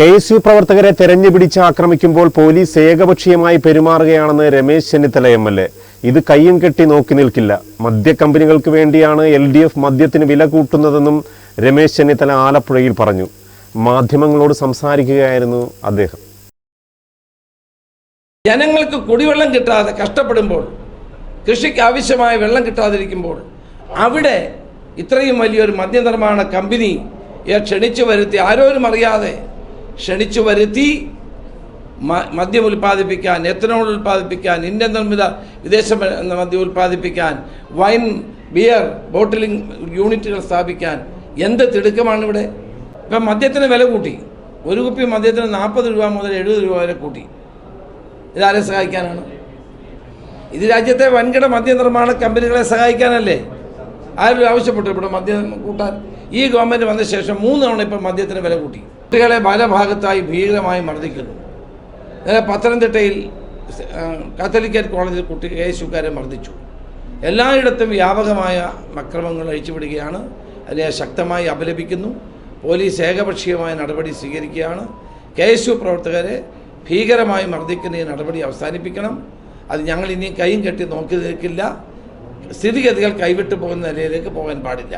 K S U പ്രവർത്തകരെ തെരഞ്ഞുപിടിച്ച് ആക്രമിക്കുമ്പോൾ police ഏകപക്ഷീയമായി പെരുമാറുകയാണെന്ന് Ramesh Chennithala M L A. ഇത് കയ്യും കെട്ടി നോക്കി നിൽക്കില്ല. മദ്യക്കമ്പനികൾക്ക് വേണ്ടിയാണ് എൽ ഡി എഫ് മദ്യത്തിന് വില കൂട്ടുന്നതെന്നും രമേശ് ചെന്നിത്തല ആലപ്പുഴയിൽ പറഞ്ഞു. മാധ്യമങ്ങളോട് സംസാരിക്കുകയായിരുന്നു അദ്ദേഹം. ജനങ്ങൾക്ക് കുടിവെള്ളം കിട്ടാതെ കഷ്ടപ്പെടുമ്പോൾ കൃഷിക്ക് ആവശ്യമായ വെള്ളം കിട്ടാതിരിക്കുമ്പോൾ അവിടെ ഇത്രയും വലിയൊരു മദ്യനിർമ്മാണ കമ്പനിയെ ക്ഷണിച്ചു വരുത്തി ആരോരും അറിയാതെ ക്ഷണിച്ചു വരുത്തി മദ്യം ഉൽപ്പാദിപ്പിക്കാൻ എത്തനോൾ ഉൽപ്പാദിപ്പിക്കാൻ ഇന്ത്യൻ നിർമ്മിത വിദേശ മദ്യം ഉൽപ്പാദിപ്പിക്കാൻ വൈൻ ബിയർ ബോട്ടിലിംഗ് യൂണിറ്റുകൾ സ്ഥാപിക്കാൻ എന്ത് തിടുക്കമാണ് ഇവിടെ? ഇപ്പം മദ്യത്തിന് വില കൂട്ടി. ഒരു കുപ്പി മദ്യത്തിന് നാൽപ്പത് രൂപ മുതൽ എഴുപത് രൂപ വരെ കൂട്ടി. ഇതാരെ സഹായിക്കാനാണ്? ഇത് രാജ്യത്തെ വൻകിട മദ്യ നിർമ്മാണ കമ്പനികളെ സഹായിക്കാനല്ലേ? ആരും ആവശ്യപ്പെട്ടു ഇവിടെ മദ്യം കൂട്ടാൻ. ഈ ഗവൺമെന്റ് വന്ന ശേഷം മൂന്ന് തവണ ഇപ്പം മദ്യത്തിന് വില കൂട്ടി. കുട്ടികളെ ബാലഭാഗത്തായി ഭീകരമായി മർദ്ദിക്കുന്നു. ഇന്നലെ പത്തനംതിട്ടയിൽ കാത്തലിക്കൽ കോളേജിൽ കുട്ടി യേശുക്കാരെ മർദ്ദിച്ചു. എല്ലായിടത്തും വ്യാപകമായ അക്രമങ്ങൾ അഴിച്ചുവിടുകയാണ്. അതിനെ ശക്തമായി അപലപിക്കുന്നു. പോലീസ് ഏകപക്ഷീയമായ നടപടി സ്വീകരിക്കുകയാണ്. കെ എസ് യു പ്രവർത്തകരെ ഭീകരമായി മർദ്ദിക്കുന്ന ഈ നടപടി അവസാനിപ്പിക്കണം. അത് ഞങ്ങൾ ഇനി കൈയും കെട്ടി നോക്കി നിൽക്കില്ല. സ്ഥിതിഗതികൾ കൈവിട്ടു പോകുന്ന നിലയിലേക്ക് പോകാൻ പാടില്ല.